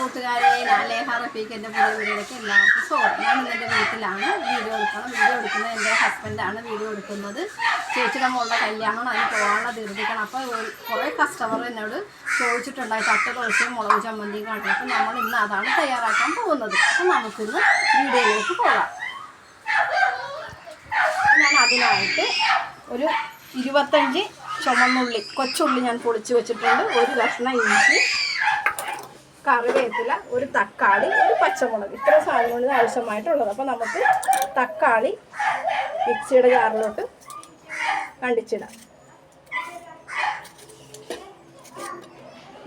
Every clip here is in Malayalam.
കൂട്ടുകാരെ ഞാൻ റഫീഖ് എന്റെ പുതിയ വീഡിയോയിലേക്ക് എല്ലാവർക്കും സ്വാഗതം. ഞാൻ ഇന്ന് എന്റെ വീട്ടിലാണ് വീഡിയോ എടുക്കണം വീഡിയോ എടുക്കുന്നത് എന്റെ ഹസ്ബൻഡാണ് വീഡിയോ എടുക്കുന്നത്. ചേച്ചിയുടെ മോളുടെ കല്യാണം അതിന് പോകാനുള്ള ധൃതിക്കണം. അപ്പോൾ കുറേ കസ്റ്റമർ എന്നോട് ചോദിച്ചിട്ടുണ്ടായി. തട്ട ദോശയും മുളക് ചമ്മന്തിയും കാണിക്കും അപ്പോൾ നമ്മൾ ഇന്ന് അതാണ് തയ്യാറാക്കാൻ പോകുന്നത്. അപ്പോൾ നമുക്കിന്ന് വീഡിയോയിലേക്ക് പോകാം. ഞാൻ അതിനായിട്ട് ഒരു ഇരുപത്തഞ്ച് ചുമന്നുള്ളി കൊച്ചുള്ളി ഞാൻ പൊളിച്ച് വെച്ചിട്ടുണ്ട്. ഒരു കഷ്ണം ഇഞ്ചി കറിവേപ്പില ഒരു തക്കാളി ഒരു പച്ചമുളക്. ഇത്ര സാധനങ്ങളിൽ ആവശ്യമായിട്ടുള്ളത്. അപ്പോൾ നമുക്ക് തക്കാളി മിക്സിയുടെ ജാറിലോട്ട് കണ്ടിച്ചിടാം.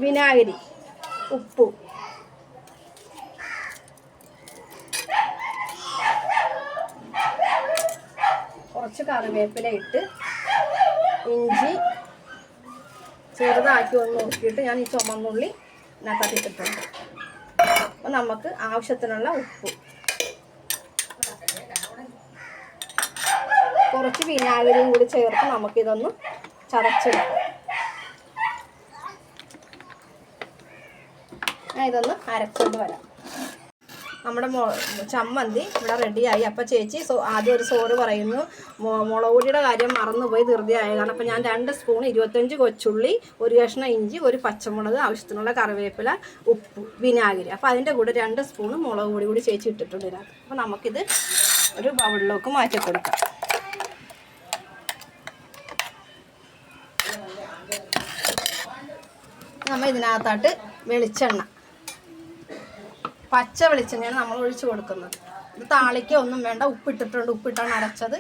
വിനാഗിരി ഉപ്പ്. കുറച്ച് കറിവേപ്പില ഇട്ട് ഇഞ്ചി ചെറുതാക്കി ഒന്ന് നോക്കിയിട്ട് ഞാൻ ഈ ചുമന്നുള്ളി ഇതിനകത്ത് ഇട്ടിട്ടുണ്ട് നമുക്ക് ആവശ്യത്തിനുള്ള ഉപ്പ്. കുറച്ച് വിനാഗിരിയും കൂടി ചേർത്ത് നമുക്കിതൊന്ന് ചതച്ചെടുക്കാം ഇതൊന്ന് അരച്ചുകൊണ്ട് വരാം. നമ്മുടെ ചമ്മന്തി ഇവിടെ റെഡിയായി. അപ്പോൾ ചേച്ചി സോ ആദ്യം ഒരു സോറ് പറയുന്നു. മുളകുപൊടിയുടെ മുളക് കാര്യം മറന്നുപോയി ധൃതിയായതാണ് അപ്പോൾ ഞാൻ രണ്ട് സ്പൂൺ ഇരുപത്തഞ്ച് കൊച്ചുള്ളി ഒരു കഷ്ണം ഇഞ്ചി ഒരു പച്ചമുളക് ആവശ്യത്തിനുള്ള കറിവേപ്പില ഉപ്പ് വിനാഗിരി. അപ്പോൾ അതിന്റെ കൂടെ രണ്ട് സ്പൂൺ മുളക് പൊടി കൂടി ചേച്ചി ഇട്ടിട്ടുണ്ട് ഇതിനകത്ത്. അപ്പോൾ നമുക്കിത് ഒരു ബൗളിലേക്ക് മാറ്റി കൊടുക്കാം. നമ്മൾ ഇതിനകത്തോട്ട് വെളിച്ചെണ്ണ. പച്ച വെളിച്ചെണ്ണയാണ് നമ്മൾ ഒഴിച്ചു കൊടുക്കുന്നത്. ഇത് താളിക്ക് ഒന്നും വേണ്ട. ഉപ്പിട്ടിട്ടുണ്ട്. ഉപ്പിട്ടാണ് അരച്ചത്.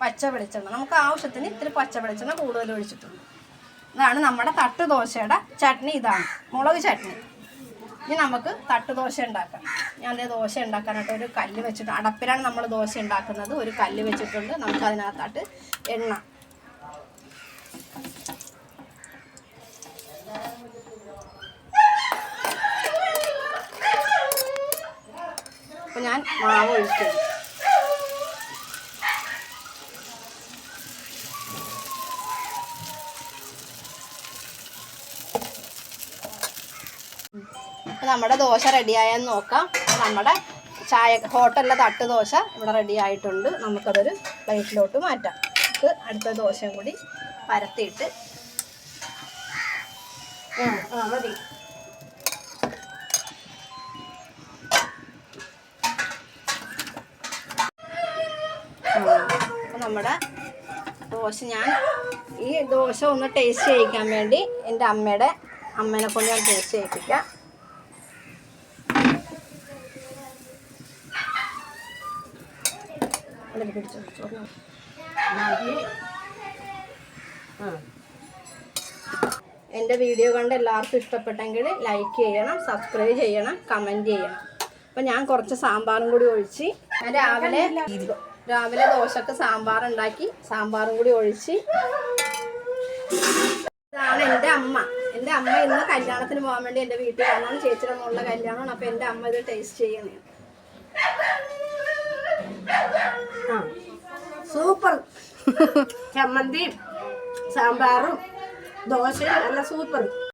പച്ച വെളിച്ചെണ്ണ. നമുക്ക് ആവശ്യത്തിന് ഇത്തിരി പച്ച വെളിച്ചെണ്ണ കൂടുതൽ ഒഴിച്ചിട്ടുണ്ട്. ഇതാണ് നമ്മുടെ തട്ട് ദോശയുടെ ചട്നി. ഇതാണ് മുളക് ചട്നി. ഇനി നമുക്ക് തട്ട് ദോശ ഉണ്ടാക്കാം. ഞാൻ അതേ ദോശ ഉണ്ടാക്കാനായിട്ട് ഒരു കല്ല് വെച്ചിട്ട് അടപ്പിലാണ് നമ്മൾ ദോശ ഉണ്ടാക്കുന്നത്. ഒരു കല്ല് വെച്ചിട്ടുണ്ട്. നമുക്ക് അതിനകത്തായിട്ട് എണ്ണ. ഞാൻ മാവ് അപ്പോൾ നമ്മുടെ ദോശ റെഡിയായെന്ന് നോക്കാം. നമ്മുടെ ചായ ഹോട്ടലിലെ തട്ട് ദോശ ഇവിടെ റെഡി ആയിട്ടുണ്ട്. നമുക്കതൊരു പ്ലേറ്റിലോട്ട് മാറ്റാം. നമുക്ക് അടുത്ത ദോശയും കൂടി പരത്തിയിട്ട്. ആ മതി. നമ്മുടെ ദോശ. ഞാൻ ഈ ദോശ ഒന്ന് ടേസ്റ്റ് ചെയ്യിക്കാൻ വേണ്ടി എന്റെ അമ്മയുടെ അമ്മേനെ കൊണ്ട് ഞാൻ ടേസ്റ്റ് ചെയ്യിപ്പിക്കാം. എന്റെ വീഡിയോ കണ്ട് എല്ലാവർക്കും ഇഷ്ടപ്പെട്ടെങ്കിൽ ലൈക്ക് ചെയ്യണം സബ്സ്ക്രൈബ് ചെയ്യണം കമന്റ് ചെയ്യണം. അപ്പം ഞാൻ കുറച്ച് സാമ്പാറും കൂടി ഒഴിച്ച് ഞാൻ രാവിലെ രാവിലെ ദോശക്ക് സാമ്പാർ ഉണ്ടാക്കി സാമ്പാറും കൂടി ഒഴിച്ച്. ഇതാണ് എന്റെ അമ്മ. എന്റെ അമ്മ ഇന്ന് കല്യാണത്തിന് പോകാൻ വേണ്ടി എന്റെ വീട്ടിൽ വന്നാണ്. ചേച്ചിയുടെ മോളുടെ കല്യാണമാണ്. അപ്പൊ എന്റെ അമ്മ ഇത് ടേസ്റ്റ് ചെയ്യണേ സൂപ്പർ ചമ്മന്തിയും സാമ്പാറും ദോശയും നല്ല സൂപ്പർ